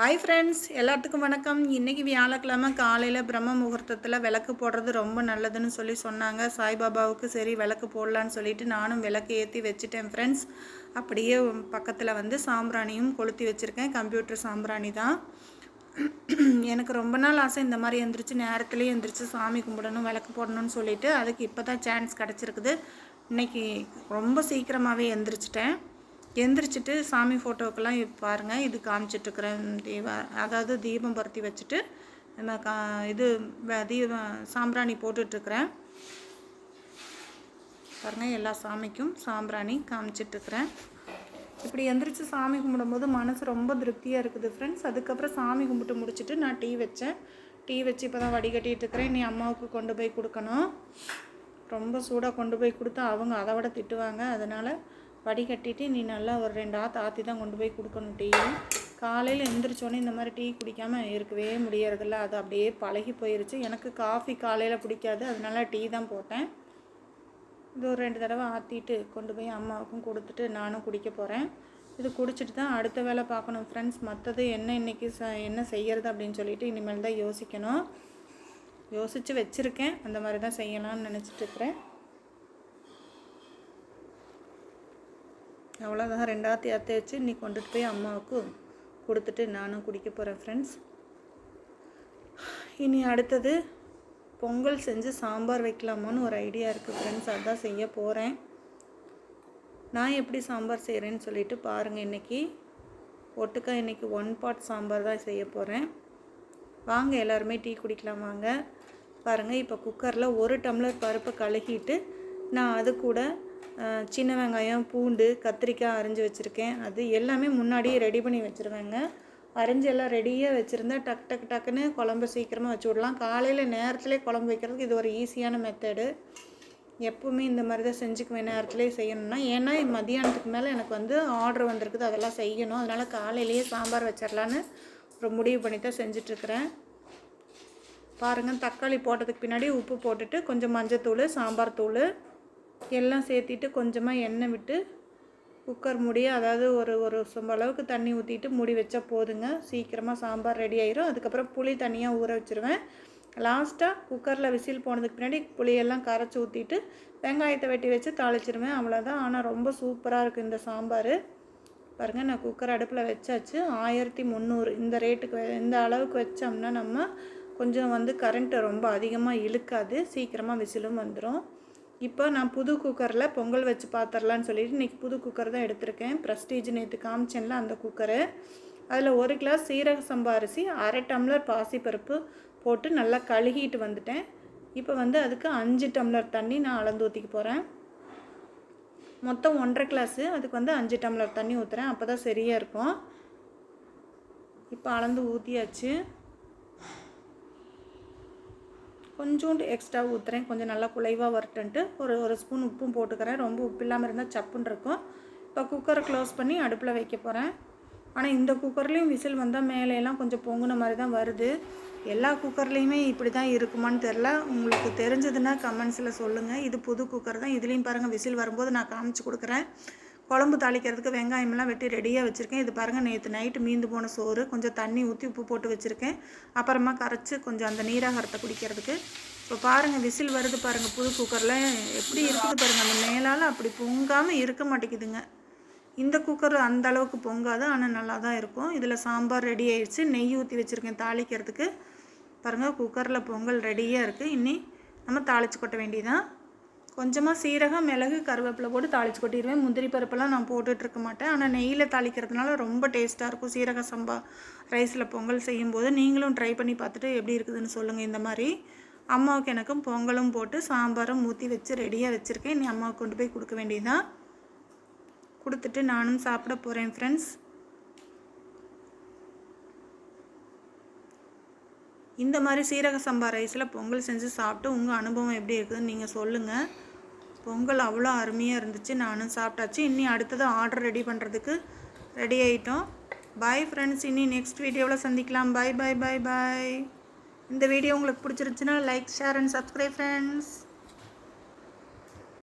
Hi friends எல்லாத்துக்கும் வணக்கம். இன்றைக்கி வியாழக்கிழமை காலையில் பிரம்ம முகூர்த்தத்தில் விளக்கு போடுறது ரொம்ப நல்லதுன்னு சொல்லி சொன்னாங்க. சாய்பாபாவுக்கு சரி விளக்கு போடலான்னு சொல்லிட்டு நானும் விளக்கு ஏற்றி வச்சுட்டேன் ஃப்ரெண்ட்ஸ் அப்படியே பக்கத்தில் வந்து சாம்பிராணியும் கொளுத்தி வச்சுருக்கேன். கம்ப்யூட்டர் சாம்பிராணி தான். எனக்கு ரொம்ப நாள் ஆசை இந்த மாதிரி எந்திரிச்சு நேரத்துலேயே எந்திரிச்சு சாமி கும்பிடணும் விளக்கு போடணும்னு சொல்லிட்டு. அதுக்கு இப்போ தான் சான்ஸ் கிடச்சிருக்குது. இன்றைக்கி ரொம்ப சீக்கிரமாகவே எந்திரிச்சிட்டேன். எந்திரிச்சிட்டு சாமி ஃபோட்டோக்கெல்லாம் பாருங்கள் இது காமிச்சிட்ருக்குறேன் தீப அதாவது தீபம் பருத்தி வச்சுட்டு நம்ம கா இது தீபம் சாம்பிராணி போட்டுட்ருக்குறேன். பாருங்கள் எல்லா சாமிக்கும் சாம்பிராணி காமிச்சிட்ருக்குறேன். இப்படி எந்திரிச்சு சாமி கும்பிடும்போது மனசு ரொம்ப திருப்தியாக இருக்குது ஃப்ரெண்ட்ஸ் அதுக்கப்புறம் சாமி கும்பிட்டு முடிச்சுட்டு நான் டீ வச்சேன். டீ வச்சு இப்போ தான் வடிகட்டிகிட்டு இருக்கிறேன் நீ அம்மாவுக்கு கொண்டு போய் கொடுக்கணும். ரொம்ப சூடாக கொண்டு போய் கொடுத்தா அவங்க அதை விட திட்டுவாங்க. அதனால் வடிகட்டிட்டு நீ நல்லா ஒரு ரெண்டு ஆற்று ஆற்றி தான் கொண்டு போய் கொடுக்கணும் டீ. காலையில் எந்திரிச்சோன்னே இந்த மாதிரி டீ குடிக்காமல் இருக்கவே முடியறதில்ல. அது அப்படியே பழகி போயிருச்சு. எனக்கு காஃபி காலையில் பிடிக்காது. அதனால டீ தான் போட்டேன். இது ஒரு ரெண்டு தடவை ஆற்றிட்டு கொண்டு போய் அம்மாவுக்கும் கொடுத்துட்டு நானும் குடிக்க போகிறேன் இது குடிச்சிட்டு தான் அடுத்த வேலை பார்க்கணும் ஃப்ரெண்ட்ஸ் மற்றது என்ன இன்றைக்கி ச என்ன செய்கிறது அப்படின்னு சொல்லிட்டு இனிமேல் தான் யோசிக்கணும். யோசித்து வச்சுருக்கேன். அந்த மாதிரி தான் செய்யலாம்னு நினச்சிட்ருக்குறேன் அவ்வளோதான் ரெண்டாவது அத்தை வச்சு இன்னைக்கு கொண்டுட்டு போய் அம்மாவுக்கு கொடுத்துட்டு நானும் குடிக்க போகிறேன் ஃப்ரெண்ட்ஸ் இனி அடுத்தது பொங்கல் செஞ்சு சாம்பார் வைக்கலாமான்னு ஒரு ஐடியா இருக்குது ஃப்ரெண்ட்ஸ் அதான் செய்ய போகிறேன் நான் எப்படி சாம்பார் செய்கிறேன்னு சொல்லிட்டு பாருங்கள் இன்றைக்கி ஒட்டுக்கா இன்றைக்கி ஒன் பாட் சாம்பார் தான் செய்ய போகிறேன் வாங்க எல்லாருமே டீ குடிக்கலாம் வாங்க. பாருங்கள் இப்போ குக்கரில் ஒரு டம்ளர் பருப்பை கழுகிட்டு நான் அது கூட சின்ன வெங்காயம் பூண்டு கத்திரிக்காய் அரிஞ்சு வச்சுருக்கேன். அது எல்லாமே முன்னாடியே ரெடி பண்ணி வச்சுருவேங்க. அரிஞ்சு எல்லாம் ரெடியாக வச்சுருந்தா டக் டக் டக்குன்னு குழம்பு சீக்கிரமாக வச்சு விடலாம். காலையில் நேரத்துலேயே குழம்பு வைக்கிறதுக்கு இது ஒரு ஈஸியான மெத்தடு எப்போவுமே இந்த மாதிரி தான் செஞ்சுக்குவேன் நேரத்துலேயே செய்யணும்னா. ஏன்னா மதியானத்துக்கு மேலே எனக்கு வந்து ஆர்டர் வந்திருக்குது அதெல்லாம் செய்யணும். அதனால் காலையிலேயே சாம்பார் வச்சிடலான்னு ஒரு முடிவு பண்ணி தான் செஞ்சிட்ருக்கிறேன் பாருங்கள் தக்காளி போட்டதுக்கு பின்னாடி உப்பு போட்டுட்டு கொஞ்சம் மஞ்சத்தூள் சாம்பார் தூள் எல்லாம் சேர்த்திட்டு கொஞ்சமாக எண்ணெய் விட்டு குக்கர் மூடியை அதாவது ஒரு ஒரு சொம்ப அளவுக்கு தண்ணி ஊற்றிட்டு மூடி வச்சா போதுங்க. சீக்கிரமாக சாம்பார் ரெடி ஆயிரும். அதுக்கப்புறம் புளி தனியாக ஊற வச்சுருவேன். லாஸ்ட்டாக குக்கரில் விசில் போனதுக்கு பின்னாடி புளியெல்லாம் கரைச்சி ஊற்றிட்டு வெங்காயத்தை வெட்டி வச்சு தாளிச்சிருவேன். அவ்வளோதான் ஆனால் ரொம்ப சூப்பராக இருக்குது இந்த சாம்பார். பாருங்கள் நான் குக்கர் அடுப்பில் வச்சாச்சு. ஆயிரத்தி முந்நூறு. இந்த ரேட்டுக்கு இந்த அளவுக்கு வச்சோம்னா நம்ம கொஞ்சம் வந்து கரண்ட்டு ரொம்ப அதிகமாக இழுக்காது. சீக்கிரமாக விசிலும் வந்துடும் இப்போ நான் புது குக்கரில் பொங்கல் வச்சு பார்த்துடலான்னு சொல்லிட்டு இன்றைக்கி புது குக்கர் தான் எடுத்திருக்கேன். ப்ரெஸ்டீஜ் நேற்று காமிச்சேன்ல அந்த குக்கரு அதில் ஒரு கிளாஸ் சீரக சம்பா அரிசி அரை டம்ளர் பாசிப்பருப்பு போட்டு நல்லா கழுகிட்டு வந்துட்டேன். இப்போ வந்து அதுக்கு அஞ்சு டம்ளர் தண்ணி நான் அளந்து ஊற்றிக்க போகிறேன் மொத்தம் ஒன்றரை கிளாஸு அதுக்கு வந்து அஞ்சு டம்ளர் தண்ணி ஊற்றுறேன் அப்போ தான் சரியாக இருக்கும். இப்போ அளந்து ஊற்றியாச்சு கொஞ்சோண்டு எக்ஸ்ட்ரா ஊற்றுறேன் கொஞ்சம் நல்லா குலைவாக வரட்டுன்ட்டு ஒரு ஒரு ஸ்பூன் உப்பும் போட்டுக்கிறேன். ரொம்ப உப்பு இல்லாமல் இருந்தால் சப்புன்னு இருக்கும். இப்போ குக்கரை க்ளோஸ் பண்ணி அடுப்பில் வைக்க போகிறேன் ஆனால் இந்த குக்கர்லேயும் விசில் வந்தால் மேலேலாம் கொஞ்சம் பொங்குன மாதிரி தான் வருது. எல்லா குக்கர்லேயுமே இப்படி தான் இருக்குமான்னு தெரில உங்களுக்கு தெரிஞ்சதுன்னா கமெண்ட்ஸில் சொல்லுங்கள் இது புது குக்கர் தான். இதுலேயும் பாருங்கள் விசில் வரும்போது நான் காமிச்சு கொடுக்குறேன். குழம்பு தாளிக்கிறதுக்கு வெங்காயமெல்லாம் வெட்டி ரெடியாக வச்சுருக்கேன். இது பாருங்கள் நேற்று நைட்டு மீந்து போன சோறு. கொஞ்சம் தண்ணி ஊற்றி உப்பு போட்டு வச்சுருக்கேன். அப்புறமா கரைச்சி கொஞ்சம் அந்த நீராகாரத்தை குடிக்கிறதுக்கு. இப்போ பாருங்கள் விசில் வருது பாருங்கள் புது குக்கரில் எப்படி இருக்குது பாருங்கள் அந்த மேலால் அப்படி பொங்காமல் இருக்க மாட்டேங்குதுங்க. இந்த குக்கர் அந்த அளவுக்கு பொங்காது ஆனால் நல்லா தான் இருக்கும். இதில் சாம்பார் ரெடி ஆயிடுச்சு. நெய் ஊற்றி வச்சுருக்கேன் தாளிக்கிறதுக்கு. பாருங்கள் குக்கரில் பொங்கல் ரெடியாக இருக்குது இன்னி நம்ம தாளித்து கொட்ட வேண்டியதான் கொஞ்சமாக சீரகம் மிளகு கருவேப்பிலை போட்டு தாளித்து கொட்டிடுவேன். முந்திரி பருப்பெல்லாம் நான் போட்டுட்ருக்க மாட்டேன். ஆனால் நெய்யில் தாளிக்கிறதுனால ரொம்ப டேஸ்ட்டாக இருக்கும். சீரக சம்பா ரைஸில் பொங்கல் செய்யும்போது நீங்களும் ட்ரை பண்ணி பார்த்துட்டு எப்படி இருக்குதுன்னு சொல்லுங்கள் இந்த மாதிரி அம்மாவுக்கு எனக்கும் பொங்கலும் போட்டு சாம்பாரும் ஊற்றி வச்சு ரெடியாக வச்சுருக்கேன். நீ அம்மாவுக்கு கொண்டு போய் கொடுக்க வேண்டியதான் கொடுத்துட்டு நானும் சாப்பிட போகிறேன் ஃப்ரெண்ட்ஸ் இந்த மாதிரி சீரக சம்பா ரைஸில் பொங்கல் செஞ்சு சாப்பிட்டு உங்கள் அனுபவம் எப்படி இருக்குதுன்னு நீங்கள் சொல்லுங்கள் பொங்கல் அவ்வளோ அருமையாக இருந்துச்சு. நானும் சாப்பிட்டாச்சு. இனி அடுத்தது ஆர்டர் ரெடி பண்ணுறதுக்கு ரெடி ஆகிட்டோம் பாய் ஃப்ரெண்ட்ஸ் இனி நெக்ஸ்ட் வீடியோவில் சந்திக்கலாம். பாய் பாய் பாய் பாய் இந்த வீடியோ உங்களுக்கு பிடிச்சிருந்துச்சுன்னா like share and subscribe friends